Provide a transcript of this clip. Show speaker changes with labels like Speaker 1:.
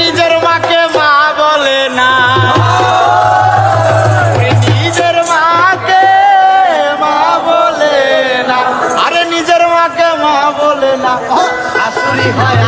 Speaker 1: নিজের মাকে মা বলে না। নিজের মাকে মা বলে না। আরে নিজের মাকে মা বলে না। শাশুড়ি হয়